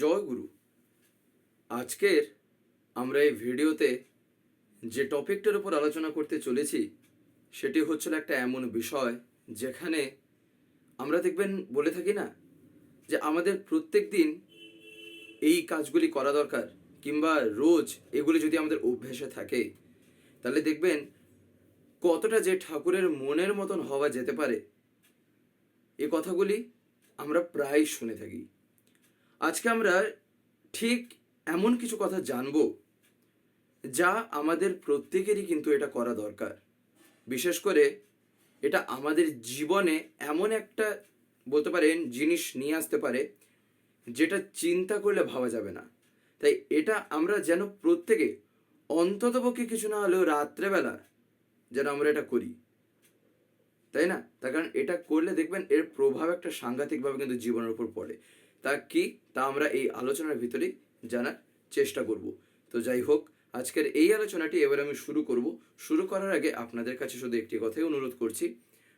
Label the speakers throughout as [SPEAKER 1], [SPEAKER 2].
[SPEAKER 1] জয় গুরু। আজকের আমরা এই ভিডিওতে যে টপিকটার উপর আলোচনা করতে চলেছি, সেটি হচ্ছিল একটা এমন বিষয় যেখানে আমরা দেখবেন বলে থাকি না যে আমাদের প্রত্যেক দিন এই কাজগুলি করা দরকার, কিংবা রোজ এগুলি যদি আমাদের অভ্যেসে থাকে, তাহলে দেখবেন কতটা যে ঠাকুরের মনের মতন হওয়া যেতে পারে এই কথাগুলি আমরা প্রায় শুনে থাকি। আজকে আমরা ঠিক এমন কিছু কথা জানব যা আমাদের প্রত্যেকেরই কিন্তু এটা করা দরকার। বিশেষ করে এটা আমাদের জীবনে এমন একটা বলতে পারেন জিনিস নিয়ে আসতে পারে যেটা চিন্তা করলে ভাবা যাবে না। তাই এটা আমরা যেন প্রত্যেকে অন্ততপক্ষে কিছু না হলেও রাত্রেবেলা যেন আমরা এটা করি। তাই না? তার কারণ এটা করলে দেখবেন এর প্রভাব একটা সাংঘাতিকভাবে কিন্তু জীবনের উপর পড়ে। তা কি? তা আমরা এই আলোচনার ভিতরেই জানার চেষ্টা করব। তো যাই হোক, আজকের এই আলোচনাটি এবার আমি শুরু করব। শুরু করার আগে আপনাদের কাছে শুধু একটি কথাই অনুরোধ করছি।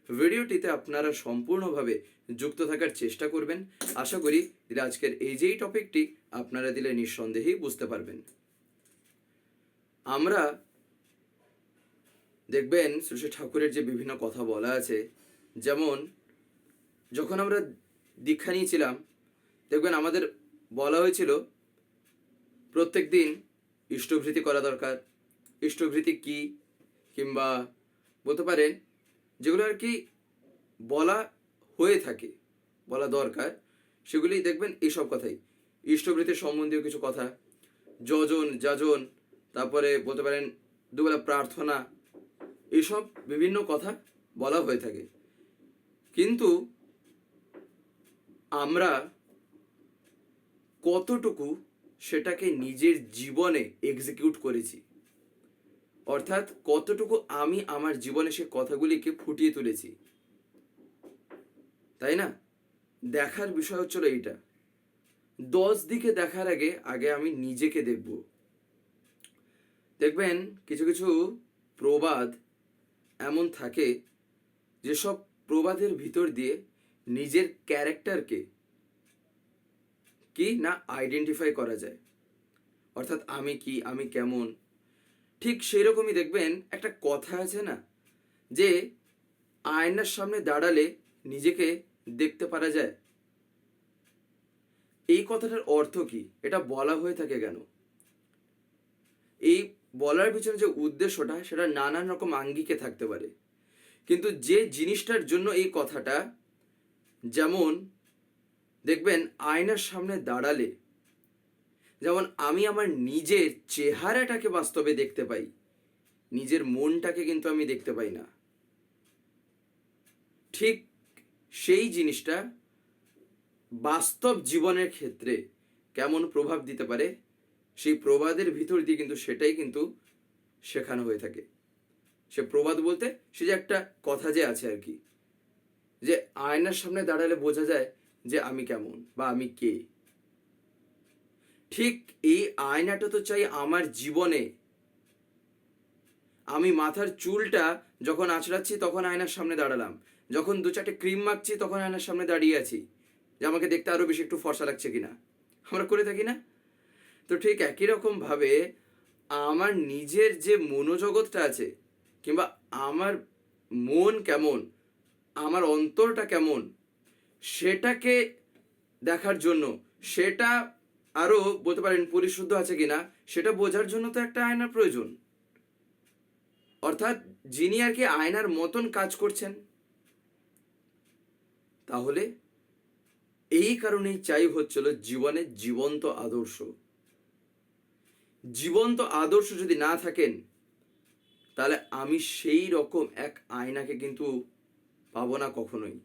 [SPEAKER 1] ভিডিওটিতে আপনারা সম্পূর্ণভাবে যুক্ত থাকার চেষ্টা করবেন। আশা করি দিলে আজকের এই যেই টপিকটি আপনারা দিলে নিঃসন্দেহেই বুঝতে পারবেন। আমরা দেখবেন শ্রী ঠাকুরের যে বিভিন্ন কথা বলা আছে, যেমন যখন আমরা দীক্ষা নিয়েছিলাম দেখবেন আমাদের বলা হয়েছিল, প্রত্যেক দিন ইষ্টভৃতি করা দরকার। ইষ্টভৃতি কি কিংবা বলতে পারেন যেগুলো আর কি বলা হয়ে থাকে, বলা দরকার, সেগুলি দেখবেন এইসব কথাই। ইষ্টভৃতির সম্বন্ধীয় কিছু কথা, যজন, যাজন, তারপরে বলতে পারেন দুবেলা প্রার্থনা এইসব বিভিন্ন কথা বলা হয়ে থাকে। কিন্তু আমরা কতটুকু সেটাকে নিজের জীবনে এক্সিকিউট করেছি। অর্থাৎ কতটুকু আমি আমার জীবনে সে কথাগুলিকে ফুটিয়ে তুলেছি। তাই না? দেখার বিষয় হচ্ছিল এইটা। দশ দিকে দেখার আগে আগে আমি নিজেকে দেখব। দেখবেন, কিছু কিছু প্রবাদ এমন থাকে যেসব প্রবাদের ভিতর দিয়ে নিজের ক্যারেক্টারকে কি না আইডেন্টিফাই করা যায়? অর্থাৎ আমি কি, আমি কেমন? ঠিক সেই রকমই দেখবেন একটা কথা আছে না, যে আয়নার সামনে দাঁড়ালে নিজেকে দেখতে পারা যায়। এই কথাটার অর্থ কি? এটা বলা হয়ে থাকে কেন? এই বলার পিছনে যে উদ্দেশ্যটা, সেটা নানান রকম আঙ্গিকে থাকতে পারে। কিন্তু যে জিনিসটার জন্য এই কথাটা, যেমন দেখবেন আয়নার সামনে দাঁড়ালে যেমন আমি আমার নিজের চেহারাটাকে বাস্তবে দেখতে পাই, নিজের মনটাকে কিন্তু আমি দেখতে পাই না। ঠিক সেই জিনিসটা বাস্তব জীবনের ক্ষেত্রে কেমন প্রভাব দিতে পারে, সেই প্রবাদের ভিতর দিয়ে কিন্তু সেটাই কিন্তু শেখানো হয়ে থাকে। সে প্রবাদ বলতে সে যে একটা কথা যে আছে আর কি, যে আয়নার সামনে দাঁড়ালে বোঝা যায় যে আমি কেমন বা আমি কে। ঠিক এই আয়নাটা তো চাই আমার জীবনে। আমি মাথার চুলটা যখন আঁচড়াচ্ছি তখন আয়নার সামনে দাঁড়ালাম। যখন দু চারটে ক্রিম মাখছি তখন আয়নার সামনে দাঁড়িয়ে আছি। যে আমাকে দেখতে আরও বেশি একটু ফর্সা লাগছে কিনা। আমরা করে থাকি না? তো ঠিক একই রকম ভাবে আমার নিজের যে মনোজগৎটা আছে কিংবা আমার মন কেমন, আমার অন্তরটা কেমন সেটাকে দেখার জন্য, সেটা আরও বলতে পারেন পরিশুদ্ধ আছে কিনা, সেটা বোঝার জন্য তো একটা আয়নার প্রয়োজন। অর্থাৎ যিনি আর কি আয়নার মতন কাজ করছেন, তাহলে এই কারণেই চাই হচ্ছিল জীবনের জীবন্ত আদর্শ। জীবন্ত আদর্শ যদি না থাকেন, তাহলে আমি সেই রকম এক আয়নাকে কিন্তু পাবো না কখনোই।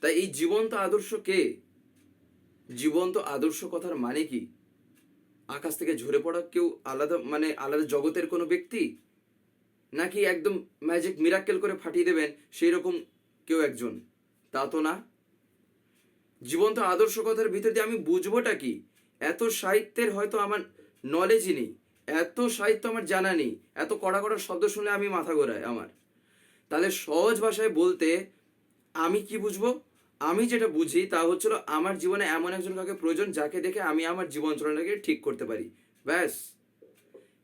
[SPEAKER 1] তাই এই জীবন্ত আদর্শ কে? জীবন্ত আদর্শ কথার মানে কি? আকাশ থেকে ঝরে পড়া কেউ আলাদা মানে আলাদা জগতের কোনো ব্যক্তি? নাকি একদম ম্যাজিক মিরাক্কেল করে ফাটিয়ে দেবেন সেই রকম কেউ একজন? তা তো না। জীবন্ত আদর্শ কথার ভিতর দিয়ে আমি বুঝবোটা কি? এত সাহিত্যের হয়তো আমার নলেজই নেই। এত সাহিত্য আমার জানা নেই। এত কড়া কড়া শব্দ শুনে আমি মাথা ঘোরায় আমার। তাহলে সহজ ভাষায় বলতে আমি কি বুঝব? আমি যেটা বুঝি তা হচ্ছিল আমার জীবনে এমন একজন কাউকে প্রয়োজন যাকে দেখে আমি আমার জীবন চলাটাকে ঠিক করতে পারি। ব্যাস।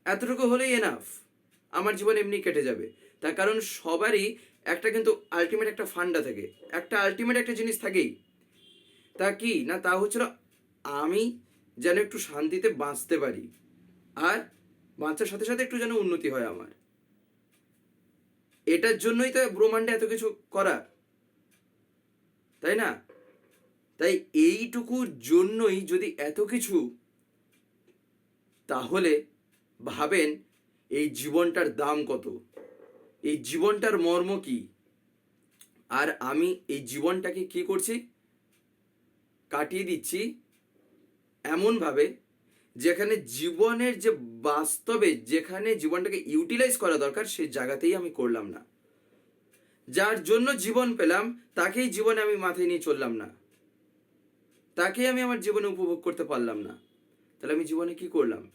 [SPEAKER 1] এতটুকু হলেই এনাফ আমার জীবন এমনি কেটে যাবে। তার কারণ সবারই একটা কিন্তু আলটিমেট একটা ফান্ডা থাকে। একটা আলটিমেট একটা জিনিস থাকেই। তা কি? না, তা হচ্ছিল আমি যেন একটু শান্তিতে বাঁচতে পারি। আর বাঁচার সাথে সাথে একটু যেন উন্নতি হয় আমার। এটার জন্যই তো ব্রহ্মাণ্ডে এত কিছু করা। তাই না? তাই এইটুকুর জন্যই যদি এত কিছু, তাহলে ভাবেন এই জীবনটার দাম কত? এই জীবনটার মর্ম কি? আর আমি এই জীবনটাকে কি করছি? কাটিয়ে দিচ্ছি এমনভাবে যেখানে জীবনের যে বাস্তবে, যেখানে জীবনটাকে ইউটিলাইজ করা দরকার সেই জায়গাতেই আমি করলাম না। যার জন্য জীবন পেলাম, তাকেই জীবনে আমি মাথায় নিয়ে চললাম না। তাকেই আমি আমার জীবনে উপভোগ করতে পারলাম না। তাহলে আমি জীবনে কি করলাম?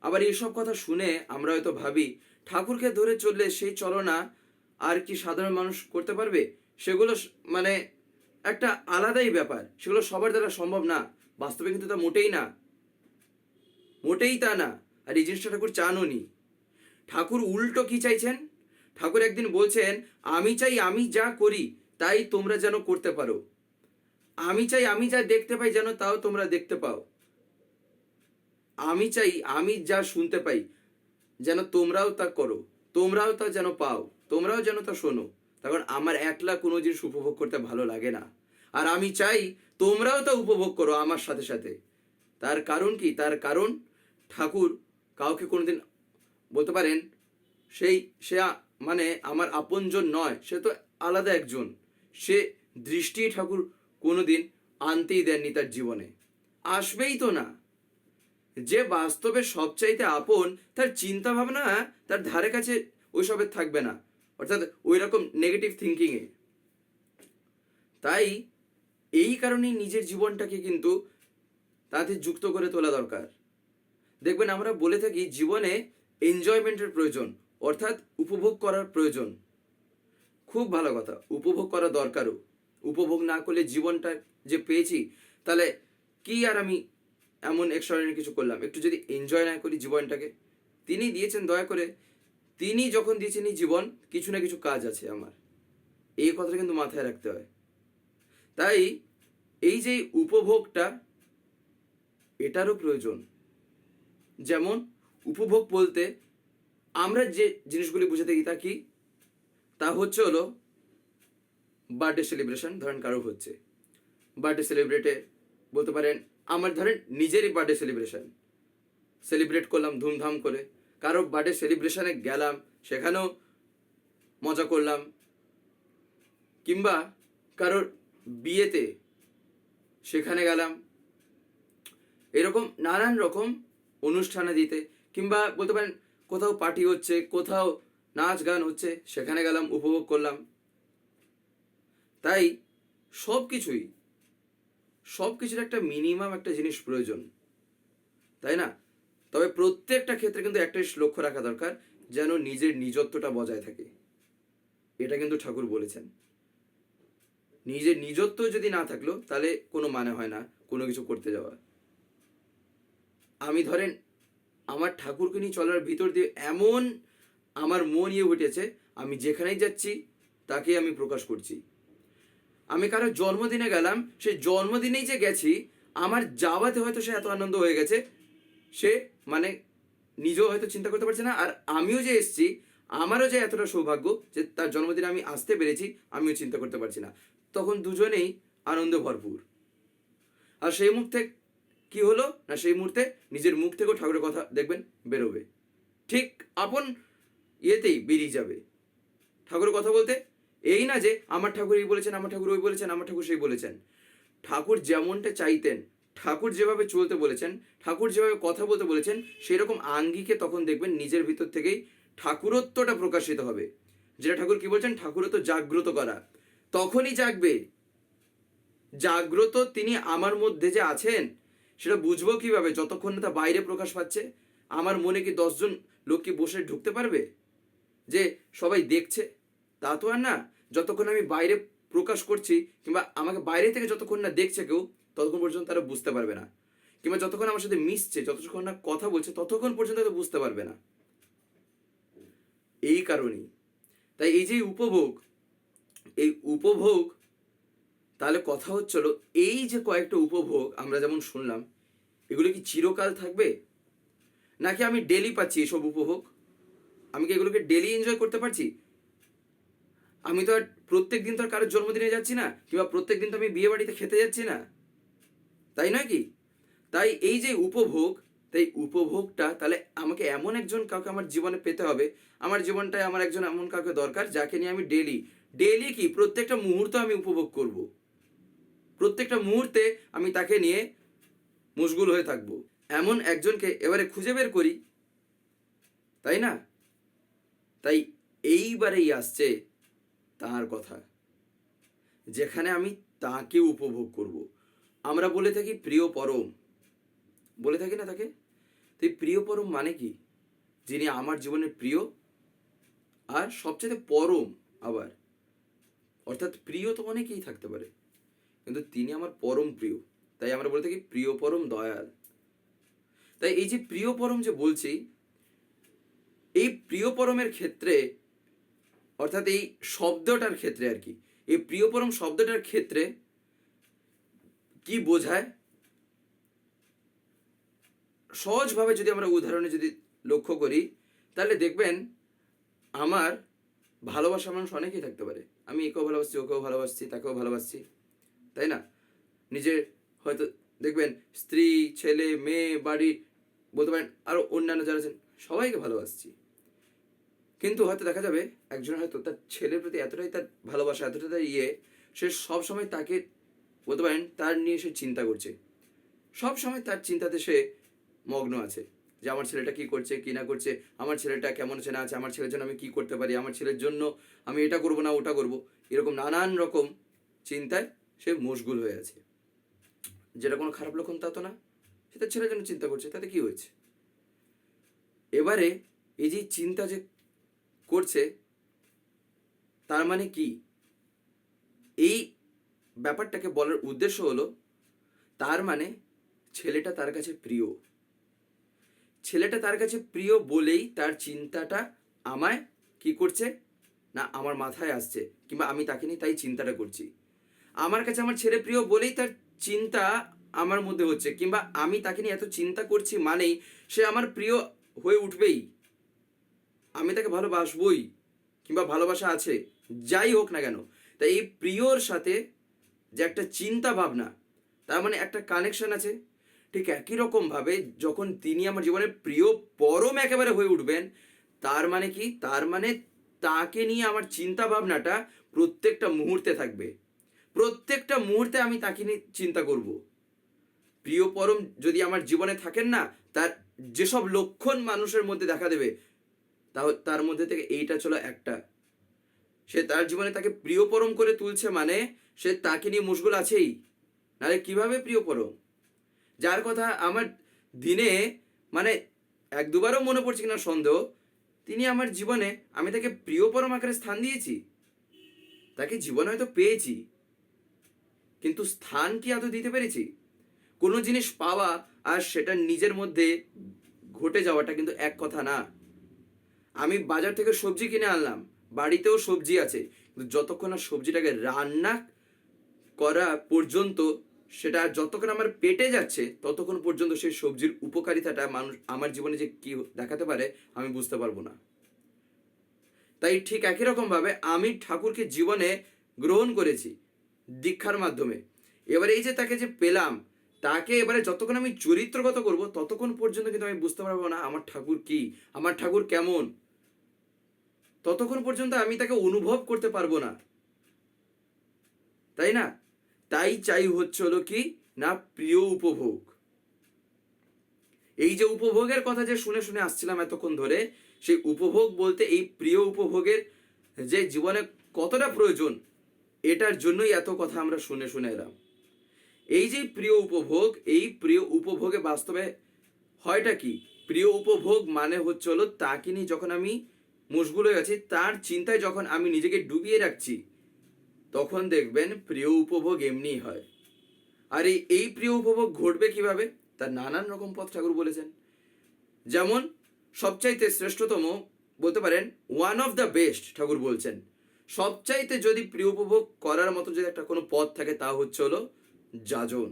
[SPEAKER 1] আবার এইসব কথা শুনে আমরা হয়তো ভাবি, ঠাকুরকে ধরে চললে সেই চলনা আর কি সাধারণ মানুষ করতে পারবে? সেগুলো মানে একটা আলাদাই ব্যাপার। সেগুলো সবার দ্বারা সম্ভব না। বাস্তবে কিন্তু তা মোটেই না। মোটেই তা না। আর এই জিনিসটা ঠাকুর চানও নি ঠাকুর উল্টো কি চাইছেন? ঠাকুর একদিন বলছেন, আমি চাই আমি যা করি, তাই তোমরা যেন করতে পারো। আমি চাই আমি যা দেখতে পাই যেন তাও তোমরা দেখতে পাও। আমি চাই আমি যা শুনতে পাই যেন তোমরাও তা করো, তোমরাও তা যেন পাও, তোমরাও যেন তা শোনো। তখন আমার একলা কোনো জিনিস উপভোগ করতে ভালো লাগে না। আর আমি চাই তোমরাও তা উপভোগ করো আমার সাথে সাথে। তার কারণ কি? তার কারণ ঠাকুর কাউকে কোনোদিন বলতে পারেন, সেই, সে মানে আমার আপনজন নয়, সে তো আলাদা একজন। সে দৃষ্টি ঠাকুর কোনোদিন আনতেই দেননি তার জীবনে। আসবেই তো না। যে বাস্তবে সবচাইতে আপন, তার চিন্তা ভাবনা তার ধারে কাছে ওইসবের থাকবে না। অর্থাৎ ওই রকম নেগেটিভ থিঙ্কিংয়ে তাই এই কারণেই নিজের জীবনটাকে কিন্তু তাতে যুক্ত করে তোলা দরকার। দেখবেন আমরা বলে থাকি, জীবনে এনজয়মেন্টের প্রয়োজন। অর্থাৎ উপভোগ করার প্রয়োজন। খুব ভালো কথা, উপভোগ করা দরকারও। উপভোগ না করলে জীবনটা যে পেয়েছি, তাহলে কি আর আমি এমন এক্সট্রাঅর্ডিনারি কিছু করলাম? একটু যদি এনজয় না করি জীবনটাকে, তিনি দিয়েছেন দয়া করে, তিনি যখন দিয়েছেন এই জীবন, কিছু না কিছু কাজ আছে আমার। এই কথাটা কিন্তু মাথায় রাখতে হয়। তাই এই যে উপভোগটা, এটারও প্রয়োজন। যেমন, উপভোগ বলতে আমরা যে জিনিসগুলি বুঝে থাকি, তা তা হচ্ছে হলো বার্থডে সেলিব্রেশন ধরেন কারও হচ্ছে। বার্থডে সেলিব্রেটে বলতে পারেন, আমার ধরেন নিজেরই বার্থডে সেলিব্রেশন সেলিব্রেট করলাম, ধুমধাম করে। কারও বার্থডে সেলিব্রেশনে গেলাম, সেখানেও মজা করলাম। কিংবা কারোর বিয়েতে সেখানে গেলাম। এরকম নানান রকম অনুষ্ঠানে দিতে, কিংবা বলতে পারেন কোথাও পার্টি হচ্ছে, কোথাও নাচ গান হচ্ছে, সেখানে গেলাম, উপভোগ করলাম। তাই সব কিছুই, সব কিছুর একটা মিনিমাম একটা জিনিস প্রয়োজন, তাই না? তবে প্রত্যেকটা ক্ষেত্রে কিন্তু একটাই লক্ষ্য রাখা দরকার, যেন নিজের নিজত্বটা বজায় থাকে। এটা কিন্তু ঠাকুর বলেছেন। নিজের নিজত্ব যদি না থাকল, তাহলে কোনো মানে হয় না, কোনো কিছু করতে যাওয়া। আমি ধরেন আমার ঠাকুরকে নিয়ে চলার ভিতর দিয়ে এমন আমার মন ইয়ে উঠেছে আমি যেখানেই যাচ্ছি তাকে আমি প্রকাশ করছি। আমি কারও জন্মদিনে গেলাম সে জন্মদিনেই যে গেছি, আমার যাওয়াতে হয়তো সে এত আনন্দ হয়ে গেছে, সে মানে নিজেও হয়তো চিন্তা করতে পারছে না, আর আমিও যে এসছি, আমারও যে এতটা সৌভাগ্য যে তার জন্মদিনে আমি আসতে পেরেছি, আমিও চিন্তা করতে পারছি না। তখন দুজনেই আনন্দ ভরপুর। আর সেই মুহূর্তে কি হলো? না সেই মুহূর্তে নিজের মুখ থেকেও ঠাকুরের কথা দেখবেন বেরোবে। ঠিক আপন ইয়েতেই বেরিয়ে যাবে। ঠাকুরের কথা বলতে এই না যে আমার ঠাকুর এই বলেছেন, আমার ঠাকুর ওই বলেছেন, আমার ঠাকুর সেই বলেছেন। ঠাকুর যেমনটা চাইতেন, ঠাকুর যেভাবে চলতে বলেছেন, ঠাকুর যেভাবে কথা বলতে বলেছেন সেই রকম আঙ্গিকে তখন দেখবেন নিজের ভিতর থেকেই ঠাকুরত্বটা প্রকাশিত হবে। যেটা ঠাকুর কি বলছেন? ঠাকুরত্ব জাগ্রত করা। তখনই জাগবে। জাগ্রত তিনি আমার মধ্যে যে আছেন সেটা বুঝব কীভাবে? যতক্ষণ না তা বাইরে প্রকাশ পাচ্ছে, আমার মনে কি দশজন লোক কি বসে ঢুকতে পারবে? যে সবাই দেখছে? তা তো আর না। যতক্ষণ আমি বাইরে প্রকাশ করছি, কিংবা আমাকে বাইরে থেকে যতক্ষণ না দেখছে কেউ, ততক্ষণ পর্যন্ত তারা বুঝতে পারবে না। কিংবা যতক্ষণ আমার সাথে মিশছে, যতক্ষণ না কথা বলছে, ততক্ষণ পর্যন্ত বুঝতে পারবে না। এই কারণেই। তাই এই যে উপভোগ, এই উপভোগ তাহলে কথা হচ্ছিল, এই যে কয়েকটা উপভোগ আমরা যেমন শুনলাম, এগুলো কি চিরকাল থাকবে? নাকি আমি ডেলি পাচ্ছি এসব উপভোগ? আমি কি এগুলোকে ডেলি এনজয় করতে পারছি? আমি তো আর প্রত্যেক দিন তো আর কারোর জন্মদিনে যাচ্ছি না, কিংবা প্রত্যেক দিন তো আমি বিয়ে বাড়িতে খেতে যাচ্ছি না। তাই নয় কি? তাই এই যে উপভোগ, তাই উপভোগটা তাহলে আমাকে এমন একজন কাউকে আমার জীবনে পেতে হবে, আমার জীবনটায় আমার একজন এমন কাউকে দরকার যাকে নিয়ে আমি ডেলি ডেলি কি প্রত্যেকটা মুহূর্ত আমি উপভোগ করব। প্রত্যেকটা মুহূর্তে আমি তাকে নিয়ে মুশগুল হয়ে থাকব। এমন একজনকে এবারে খুঁজে বের করি, তাই না? তাই এইবারেই আসছে তার কথা, যেখানে আমি তাকে উপভোগ করব। আমরা বলে থাকি প্রিয় পরম। বলে থাকি না তাকে? তো এই প্রিয় পরম মানে কি? যিনি আমার জীবনের প্রিয় আর সবচেয়ে পরম আবার। অর্থাৎ প্রিয় তো অনেকেই থাকতে পারে। কিন্তু তিনি আমার পরম প্রিয়। তাই আমরা বলে থাকি প্রিয় পরম দয়াল। তাই এই যে প্রিয় পরম যে বলছি, এই প্রিয় পরমের ক্ষেত্রে, অর্থাৎ এই শব্দটার ক্ষেত্রে আর কি, এই প্রিয় পরম শব্দটার ক্ষেত্রে কি বোঝায়? সহজভাবে যদি আমরা উদাহরণে যদি লক্ষ্য করি, তাহলে দেখবেন আমার ভালোবাসা মানুষ অনেকেই থাকতে পারে। আমি একেও ভালোবাসছি, ওকেও ভালোবাসছি, তাকেও ভালোবাসছি। তাই না? নিজের হয়তো দেখবেন স্ত্রী, ছেলে, মেয়ে, বাড়ি, বলতে পারেন আরও অন্যান্য যারা আছেন, সবাইকে ভালোবাসছি। কিন্তু হয়তো দেখা যাবে একজন হয়তো তার ছেলের প্রতি এতটাই তার ভালোবাসা, এতটাই তার ইয়ে সে সবসময় তাকে বলতে পারেন তার নিয়ে সে চিন্তা করছে। সব সময় তার চিন্তাতে সে মগ্ন আছে যে আমার ছেলেটা কি করছে, কি না করছে, আমার ছেলেটা কেমন আছে, না আছে, আমার ছেলের জন্য আমি কি করতে পারি, আমার ছেলের জন্য আমি এটা করব না ওটা করব। এরকম নানান রকম চিন্তায় সে মশগুল হয়ে আছে। যেটা কোনো খারাপ লক্ষণ তা তো না। সে তার ছেলের জন্য চিন্তা করছে, তাতে কি হয়েছে? এবারে এই যে চিন্তা যে করছে, তার মানে কি? এই ব্যাপারটাকে বলার উদ্দেশ্য হলো, তার মানে ছেলেটা তার কাছে প্রিয়। ছেলেটা তার কাছে প্রিয় বলেই তার চিন্তাটা আমায় কি করছে না আমার মাথায় আসছে, কিংবা আমি তাকে নিয়ে তাই চিন্তাটা করছি। আমার কাছে আমার ছেলে প্রিয় বলেই তার চিন্তা আমার মধ্যে হচ্ছে, কিংবা আমি তাকে নিয়ে এত চিন্তা করছি মানেই সে আমার প্রিয় হয়ে উঠবেই। আমি তাকে ভালোবাসবই, কিংবা ভালোবাসা আছে, যাই হোক না কেন। তাই এই প্রিয়র সাথে যে একটা চিন্তা ভাবনা তার মানে একটা কানেকশন আছে, ঠিক একই রকমভাবে যখন তিনি আমার জীবনের প্রিয় পরম একেবারে হয়ে উঠবেন, তার মানে কি? তার মানে তাকে নিয়ে আমার চিন্তা ভাবনাটা প্রত্যেকটা মুহূর্তে থাকবে। প্রত্যেকটা মুহূর্তে আমি তাকে নিয়ে চিন্তা করব। প্রিয় পরম, যদি আমার জীবনে থাকেন না, তার যেসব লক্ষণ মানুষের মধ্যে দেখা দেবে, তাও তার মধ্যে থেকে এইটা চলো একটা। সে তার জীবনে তাকে প্রিয় পরম করে তুলছে মানে সে তাকে নিয়ে মুশগুল আছেই। নাহলে কীভাবে প্রিয় পরম? যার কথা আমার দিনে মানে এক দুবারও মনে পড়ছে কিনা সন্দেহ, তিনি আমার জীবনে আমি তাকে প্রিয় পরম আকারে স্থান দিয়েছি। তাকে জীবনে হয়তো পেয়েছি। কিন্তু স্থান কি আদৌ দিতে পেরেছি? কোনো জিনিস পাওয়া আর সেটা নিজের মধ্যে ঘটে যাওয়াটা কিন্তু এক কথা না। আমি বাজার থেকে সবজি কিনে আনলাম, বাড়িতেও সবজি আছে, কিন্তু যতক্ষণ না সবজিটাকে রান্না করা পর্যন্ত সেটা যতক্ষণ আমার পেটে যাচ্ছে, ততক্ষণ পর্যন্ত সেই সবজির উপকারিতাটা মানুষ, আমার জীবনে যে কি দেখাতে পারে, আমি বুঝতে পারব না। তাই ঠিক একই রকমভাবে আমি ঠাকুরকে জীবনে গ্রহণ করেছি দীক্ষার মাধ্যমে। এবারে এই যে তাকে যে পেলাম, তাকে এবারে যতক্ষণ আমি চরিত্রগত করব, ততক্ষণ পর্যন্ত কিন্তু আমি বুঝতে পারব না, আমার ঠাকুর কি, আমার ঠাকুর কেমন। ততক্ষণ পর্যন্ত আমি তাকে অনুভব করতে পারব না। তাই না? তাই চাই হচ্ছে হলো কি? না, প্রিয় উপভোগ। এই যে উপভোগের কথা যে শুনে শুনে আসছিলাম এতক্ষণ ধরে, সেই উপভোগ বলতে এই প্রিয় উপভোগের যে জীবনে কতটা প্রয়োজন এটার জন্যই এত কথা আমরা শুনে শুনে এলাম। এই যে প্রিয় উপভোগ, এই প্রিয় উপভোগে বাস্তবে হয়টা কি? প্রিয় উপভোগ মানে হচ্ছে হলো তাকে নিয়ে যখন আমি মশগুল হয়ে আছি তার চিন্তায় যখন আমি নিজেকে ডুবিয়ে রাখছি, তখন দেখবেন প্রিয় উপভোগ এমনিই হয়। আর এই এই প্রিয় উপভোগ ঘটবে কীভাবে? তার নানান রকম পথ ঠাকুর বলেছেন। যেমন সবচাইতে শ্রেষ্ঠতম বলতে পারেন ওয়ান অফ দ্য বেস্ট ঠাকুর বলছেন। সবচাইতে যদি প্রিয় উপভোগ করার মতো যদি একটা কোনো পথ থাকে, তা হচ্ছে হলো যাজন।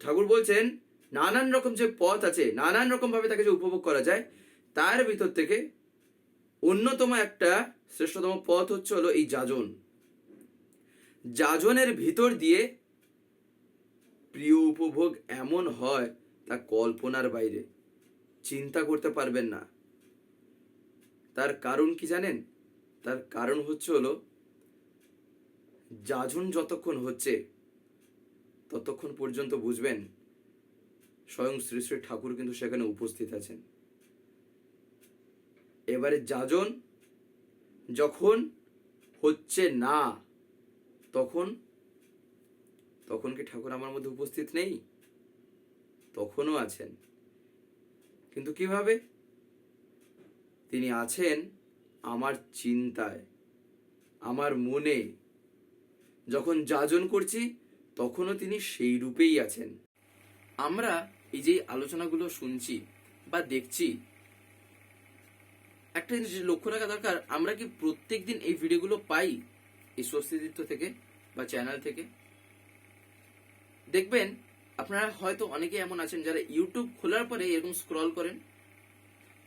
[SPEAKER 1] ঠাকুর বলছেন, নানান রকম যে পথ আছে, নানান রকম ভাবে তাকে যে উপভোগ করা যায়, তার ভিতর থেকে অন্যতম একটা শ্রেষ্ঠতম পথ হচ্ছে হলো এই যাজন। যাজনের ভিতর দিয়ে প্রিয় উপভোগ এমন হয় তা কল্পনার বাইরে। চিন্তা করতে পারবেন না। তার কারণ কি জানেন? তার কারণ হচ্ছে হলো, যাজন যতক্ষণ হচ্ছে, ততক্ষণ পর্যন্ত বুঝবেন, স্বয়ং শ্রী শ্রী ঠাকুর কিন্তু সেখানে উপস্থিত আছেন। এবারে যাজন যখন হচ্ছে না, তখন তখন কি ঠাকুর আমার মধ্যে উপস্থিত নেই? তখনও আছেন। কিন্তু কীভাবে? তিনি আছেন আমার চিন্তায়, আমার মনে। যখন যাজন করছি, তখনও তিনি সেই রূপেই আছেন। আমরা এই যে আলোচনাগুলো শুনছি বা দেখছি, একটা জিনিস লক্ষ্য রাখা দরকার, আমরা কি প্রত্যেক দিন এই ভিডিওগুলো পাই এই স্বস্তিদিত্য থেকে বা চ্যানেল থেকে? দেখবেন, আপনারা হয়তো অনেকে এমন আছেন যারা ইউটিউব খোলার পরে এরকম স্ক্রল করেন,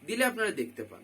[SPEAKER 1] দিলে আপনারা দেখতে পান।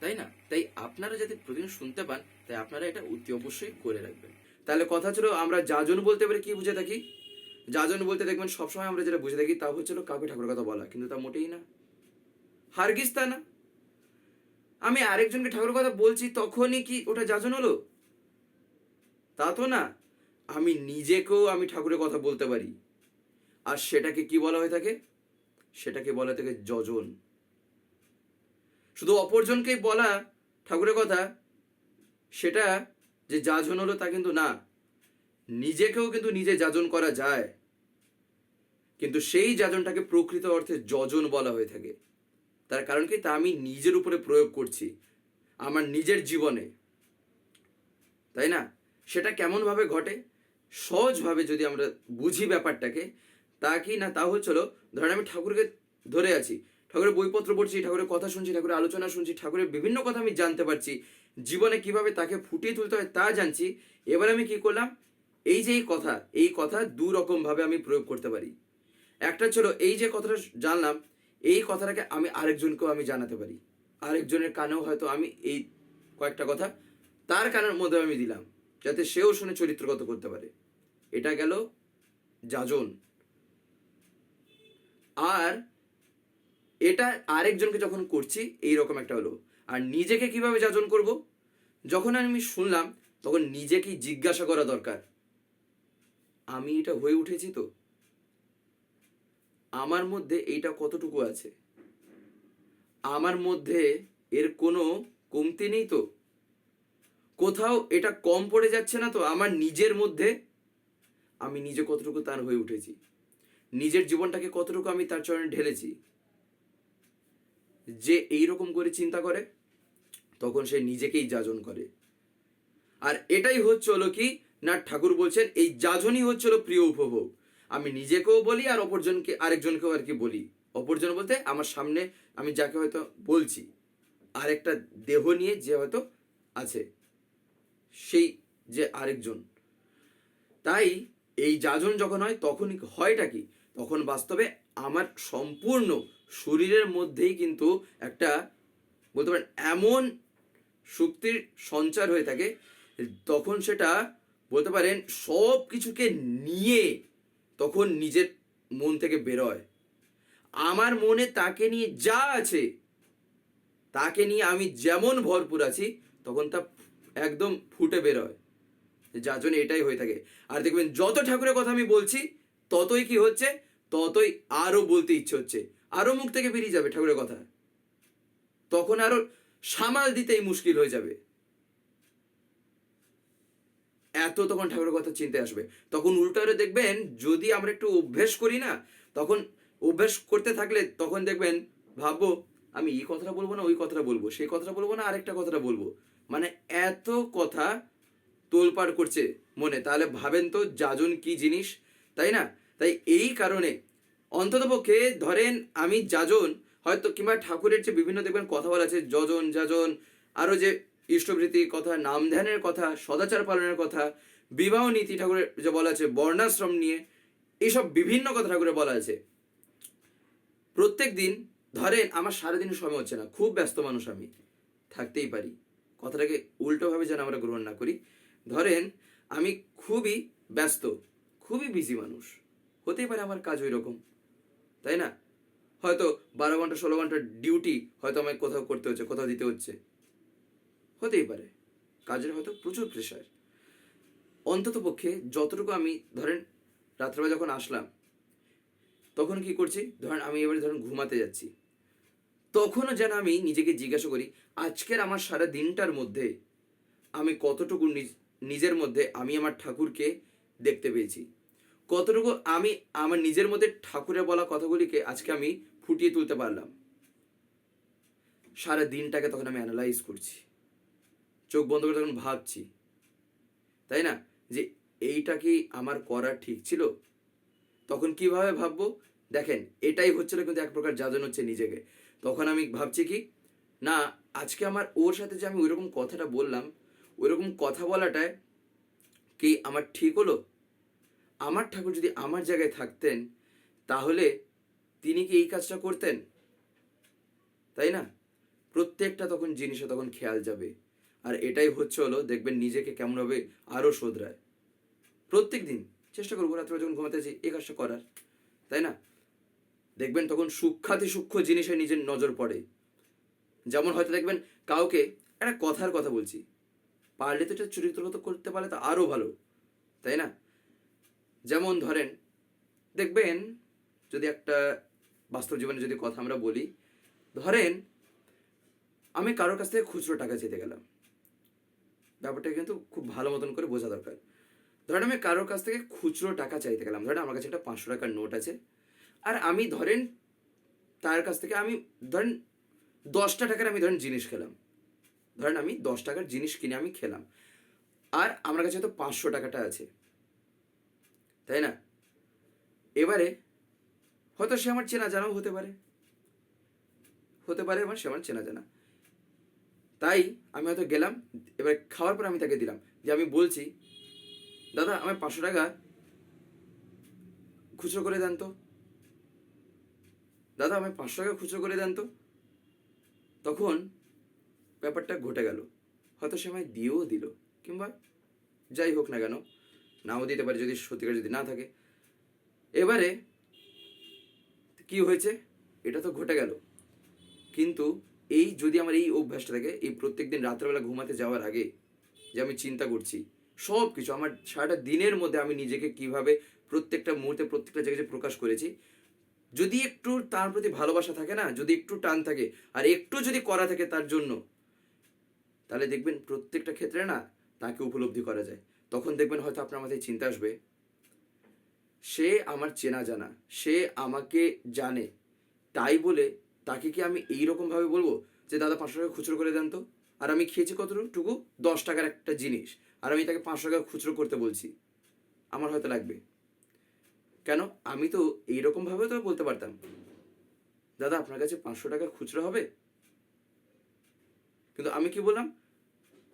[SPEAKER 1] তাই না? তাই আপনারা যাতে প্রতিদিন শুনতে পান, তাই আপনারা এটা অতি অবশ্যই করে রাখবেন। তাহলে কথা ছিল আমরা যাজন বলতে পারে, কি বুঝে থাকি? যাজন বলতে দেখবেন সবসময় আমরা যেটা বুঝে থাকি তা হচ্ছিল কাউকে ঠাকুরের কথা বলা, কিন্তু তা মোটেই না। হারগিস তা না। আমি আরেকজনকে ঠাকুরের কথা বলছি, তখনই কি ওটা যাজন হলো? তা তো না। আমি নিজেকেও আমি ঠাকুরের কথা বলতে পারি। আর সেটাকে কি বলা হয়ে থাকে? সেটাকে বলা থাকে যজন। শুধু অপরজনকেই বলা ঠাকুরের কথা, সেটা যে যাজন হলো তা কিন্তু না। নিজেকেও কিন্তু নিজে যাজন করা যায়। কিন্তু সেই যাজনটাকে প্রকৃত অর্থে যজন বলা হয়ে থাকে। তার কারণ কি? তা আমি নিজের উপরে প্রয়োগ করছি, আমার নিজের জীবনে। তাই না? সেটা কেমনভাবে ঘটে? সহজভাবে যদি আমরা বুঝি ব্যাপারটাকে, তা কি না তা হচ্ছিল ধরেন আমি ঠাকুরকে ধরে আছি ঠাকুরের বইপত্র পড়ছি, ঠাকুরের কথা শুনছি, ঠাকুরের আলোচনা শুনছি, ঠাকুরের বিভিন্ন কথা আমি জানতে পারছি, জীবনে কীভাবে তাকে ফুটিয়ে তুলতে হয় তা জানছি। এবার আমি কি করলাম? এই যে এই কথা এই কথা দু রকম ভাবে আমি প্রয়োগ করতে পারি। একটা ছিল এই যে কথাটা জানলাম, এই কথাটাকে আমি আরেকজনকেও আমি জানাতে পারি। আরেকজনের কানেও হয়তো আমি এই কয়েকটা কথা তার কানের মধ্যে আমি দিলাম, যাতে সেও শুনে চরিত্রগত করতে পারে। এটা গেল যাজন। আর এটা আরেকজনকে যখন করছি এই রকম একটা হলো। আর নিজেকে কীভাবে যাজন করব? যখন আমি শুনলাম, তখন নিজেকেই জিজ্ঞাসা করা দরকার। আমি এটা হয়ে উঠেছি তো? আমার মধ্যে এইটা কতটুকু আছে? আমার মধ্যে এর কোনো কমতি নেই তো? কোথাও এটা কম পড়ে যাচ্ছে না তো? আমার নিজের মধ্যে আমি নিজে কতটুকু তার হয়ে উঠেছি? নিজের জীবনটাকে কতটুকু আমি তার চরণে ঢেলেছি? যে এই রকম করে চিন্তা করে, তখন সে নিজেকেই যাজন করে। আর এটাই হচ্ছে হলো কি, না, ঠাকুর বলছেন, এই যাজনই হলো প্রিয় উপভোগ। আমি নিজেকেও বলি আর অপরজনকে, আরেকজনকেও আর কি বলি। অপরজন বলতে আমার সামনে আমি যাকে হয়তো বলছি, আরেকটা দেহ নিয়ে যে হয়তো আছে, সেই যে আরেকজন। তাই এই যাজন যখন হয় তখন হয়টা কি? তখন বাস্তবে আমার সম্পূর্ণ শরীরের মধ্যেই কিন্তু একটা বলতে পারেন এমন শক্তির সঞ্চার হয়ে থাকে, তখন সেটা বলতে পারেন সব কিছুকে নিয়ে তখন নিজের মন থেকে বেরোয়। আমার মনে তাকে নিয়ে যা আছে, তাকে নিয়ে আমি যেমন ভরপুর আছি, তখন তা একদম ফুটে বেরোয়। যার জন্য এটাই হয়ে থাকে। আর দেখবেন যত ঠাকুরের কথা আমি বলছি, ততই কি হচ্ছে, ততই আরও বলতে ইচ্ছে হচ্ছে। আরও মুখ থেকে বেরিয়ে যাবে ঠাকুরের কথা। তখন আরও সামাল দিতেই মুশকিল হয়ে যাবে। এত তখন ঠাকুরের কথা চিনতে আসবে। তখন উল্টারে দেখবেন, যদি আমরা একটু অভ্যেস করি না, তখন অভ্যেস করতে থাকলে তখন দেখবেন, ভাববো, আমি এই কথাটা বলব না, ওই কথাটা বলব, সেই কথাটা বলব না, আরেকটা কথাটা বলব। মানে এত কথা তোলপাড় করছে মনে। তাহলে ভাবেন তো, যাজন কি জিনিস? তাই না? তাই এই কারণে অন্ততপক্ষে ধরেন আমি যাজন, হয়তো কিংবা ঠাকুরের যে বিভিন্ন দেখবেন কথা বলা আছে, যজন, যাজন, আরও যে ইষ্টভৃতি কথা, নাম ধ্যানের কথা, সদাচার পালনের কথা, বিবাহ নীতি ঠাকুরের যে বলা আছে, বর্ণাশ্রম নিয়ে এইসব বিভিন্ন কথা ঠাকুরের বলা আছে। প্রত্যেক দিন ধরেন আমার সারাদিন সময় হচ্ছে না, খুব ব্যস্ত মানুষ আমি, থাকতেই পারি। কথাটাকে উল্টোভাবে যেন আমরা গ্রহণ না করি। ধরেন আমি খুবই ব্যস্ত, খুবই বিজি মানুষ, হতেই পারে আমার কাজ ওই রকম তাই না? হয়তো বারো ঘণ্টা, ষোলো ঘণ্টা ডিউটি হয়তো আমাকে কোথাও করতে হচ্ছে, কোথাও দিতে হচ্ছে। হতেই পারে। কাজের হয়তো প্রচুর প্রেশার অন্তত পক্ষে যতটুকু আমি ধরেন রাত্রেবেলা যখন আসলাম, তখন কি করছি? ধরেন আমি এবারে ধরেন ঘুমাতে যাচ্ছি। তখনও যেন আমি নিজেকে জিজ্ঞাসা করি, আজকের আমার সারা দিনটার মধ্যে আমি কতটুকু নিজ- নিজের মধ্যে আমি আমার ঠাকুরকে দেখতে পেয়েছি? কতটুকু আমি আমার নিজের মধ্যে ঠাকুরের বলা কথাগুলিকে আজকে আমি ফুটিয়ে তুলতে পারলাম। সারা দিনটাকে তখন আমি অ্যানালাইজ করছি। চোখ বন্ধ করে তখন ভাবছি, তাই না? যে এইটা কি আমার করা ঠিক ছিল? তখন কীভাবে ভাববো? দেখেন, এটাই হচ্ছিল কিন্তু এক প্রকার যাজন হচ্ছে নিজেকে। তখন আমি ভাবছি কি, না, আজকে আমার ওর সাথে যে আমি ওইরকম কথাটা বললাম, ওইরকম কথা বলাটায় কি আমার ঠিক হলো? আমার ঠাকুর যদি আমার জায়গায় থাকতেন, তাহলে তিনি কি এই কাজটা করতেন? তাই না? প্রত্যেকটা তখন জিনিসে তখন খেয়াল যাবে। আর এটাই হচ্ছে হলো, দেখবেন নিজেকে কেমনভাবে আরও শোধরায়। প্রত্যেক দিন চেষ্টা করব রাত্রে যখন ঘুমাতে যাই এই কাজটা করার। তাই না? দেখবেন তখন সূক্ষাতি সূক্ষ্ম জিনিসে নিজের নজর পড়ে। যেমন হয়তো দেখবেন কাউকে একটা কথার কথা বলছি। পারলে তো এটা চরিত্রগত করতে পারলে তো আরও ভালো। তাই না? যেমন ধরেন, দেখবেন যদি একটা বাস্তব জীবনে যদি কথা আমরা বলি, ধরেন আমি কারোর কাছ থেকে খুচরো টাকা চেতে গেলাম। ব্যাপারটা কিন্তু খুব ভালো মতন করে বোঝা দরকার। ধরেন আমি কারোর কাছ থেকে খুচরো টাকা চাইতে গেলাম। ধরেন আমার কাছে একটা পাঁচশো টাকার নোট আছে। আর আমি ধরেন তার কাছ থেকে আমি ধরেন দশটা টাকার আমি ধরেন জিনিস খেলাম। ধরেন আমি দশ টাকার জিনিস কিনে আমি খেলাম। আর আমার কাছে তো পাঁচশো টাকাটা আছে। তাই না? এবারে হয়তো সে আমার চেনা জানাও হতে পারে। হতে পারে আমার সে আমার চেনা জানা। তাই আমি হয়তো গেলাম, এবার খাওয়ার পর আমি তাকে দিলাম। যে আমি বলছি, দাদা আমার পাঁচশো টাকা খুচরো করে দেন তো। দাদা আমি পাঁচশো টাকা খুচরো করে দেন তো। তখন ব্যাপারটা ঘটে গেল। হয়তো সে আমায় দিয়েও দিল, কিংবা যাই হোক না কেন নাও দিতে পারে যদি সত্যিকার যদি না থাকে। এবারে কি হয়েছে? এটা তো ঘটে গেল। কিন্তু এই যদি আমার এই অভ্যাসটা থাকে, এই প্রত্যেক দিন রাত্রেবেলা ঘুমাতে যাওয়ার আগে যে আমি চিন্তা করছি সব কিছু আমার সারাটা দিনের মধ্যে আমি নিজেকে কীভাবে প্রত্যেকটা মুহূর্তে প্রত্যেকটা জায়গায় প্রকাশ করেছি, যদি একটু তার প্রতি ভালোবাসা থাকে না, যদি একটু টান থাকে, আর একটু যদি করা থাকে তার জন্য, তাহলে দেখবেন প্রত্যেকটা ক্ষেত্রে না তাকে উপলব্ধি করা যায়। তখন দেখবেন হয়তো আপনার মাথায় চিন্তা আসবে, সে আমার চেনা জানা, সে আমাকে জানে, তাই বলে তাকে কি আমি এই রকম ভাবে বলব যে, দাদা, পাঁচশো টাকা খুচরো করে দেন তো? আর আমি খেয়েছি কতটুকু? দশ টাকার একটা জিনিস। আর আমি তাকে পাঁচশো টাকা খুচরো করতে বলছি। আমার হয়তো লাগবে। কেন? আমি তো এইরকম ভাবে তো বলতে পারতাম। দাদা, আপনার কাছে পাঁচশো টাকা খুচরো হবে? কিন্তু আমি কি বললাম,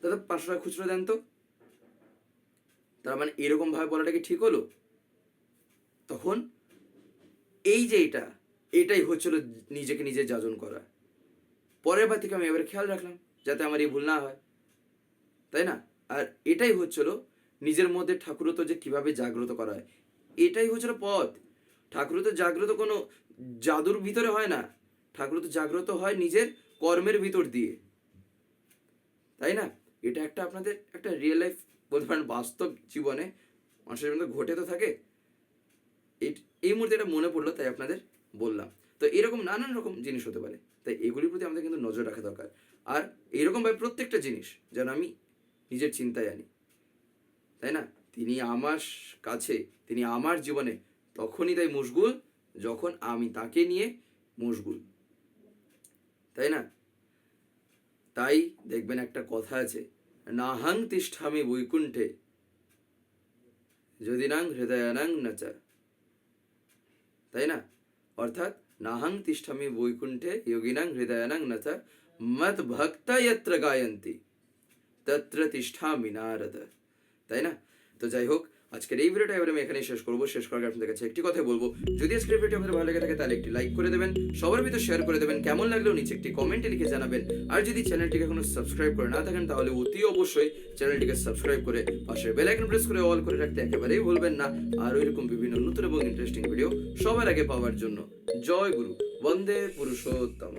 [SPEAKER 1] দাদা, পাঁচশো টাকা খুচরো দেন তো? তার মানে এরকম ভাবে বলাটা কি ঠিক হলো? তখন এই যে এটা, এটাই হচ্ছিল নিজেকে নিজে যাজন করা। পরের বার থেকে আমি এবারে খেয়াল রাখলাম, যাতে আমার এই ভুল না হয়। তাই না? আর এটাই হচ্ছিল নিজের মধ্যে ঠাকুরত্ব যে কীভাবে জাগ্রত করা হয়। এটাই হচ্ছিল পথ। ঠাকুরত্ব জাগ্রত কোনো জাদুর ভিতরে হয় না। ঠাকুরত্ব জাগ্রত হয় নিজের কর্মের ভিতর দিয়ে। তাই না? এটা একটা আপনাদের একটা রিয়েল লাইফ বলতে পারেন বাস্তব জীবনে মানুষের মধ্যে ঘটে তো থাকে। এই এই মুহূর্তে এটা মনে পড়ল, তাই আপনাদের বললাম। তো এরকম নানান রকম জিনিস হতে পারে। তাই এগুলির প্রতি আমাদের কিন্তু নজর রাখা দরকার। আর এইরকমভাবে প্রত্যেকটা জিনিস যেন আমি নিজের চিন্তায় আনি। তাই না? তিনি আমার কাছে, তিনি আমার জীবনে তখনই তাই মুশগুল, যখন আমি তাকে নিয়ে মুশগুল। তাই না? তাই দেখবেন একটা কথা আছে নাহাং তিষ্ঠামি বৈকুণ্ঠে। যদি নাং হৃদয়ানাং নাচা। তাই না? অর্থাৎ নাহাং তিষ্ঠামি বৈকুণ্ঠে, যোগিনাং হৃদয়ানাং নাচা মত ভক্ত যত্র গায়ন্তি, তত্র তিষ্ঠামি নারদ। তাই না? তো যাই হোক আজকের এই ভিডিওটা এবার আমি এখানেই শেষ করব। শেষ করার আপনাদের কাছে একটি কথা বলব। যদি আজকের ভিডিও আপনাদের ভালো লেগে থাকে, তাহলে একটি লাইক করে দেবেন, সবার ভিতর শেয়ার করে দেবেন, কেমন লাগলেও নিচে একটি কমেন্টে লিখে জানাবেন। আর যদি চ্যানেলটিকে এখনও সাবস্ক্রাইব করে না থাকেন, তাহলে অতি অবশ্যই চ্যানেলটিকে সাবস্ক্রাইব করে পাশে বেল আইকন প্রেস করে অল করে রাখতে একেবারেই ভুলবেন না। আর এরকম বিভিন্ন নতুন এবং ইন্টারেস্টিং ভিডিও সবার আগে পাওয়ার জন্য। জয় গুরু। বন্দে পুরুষোত্তম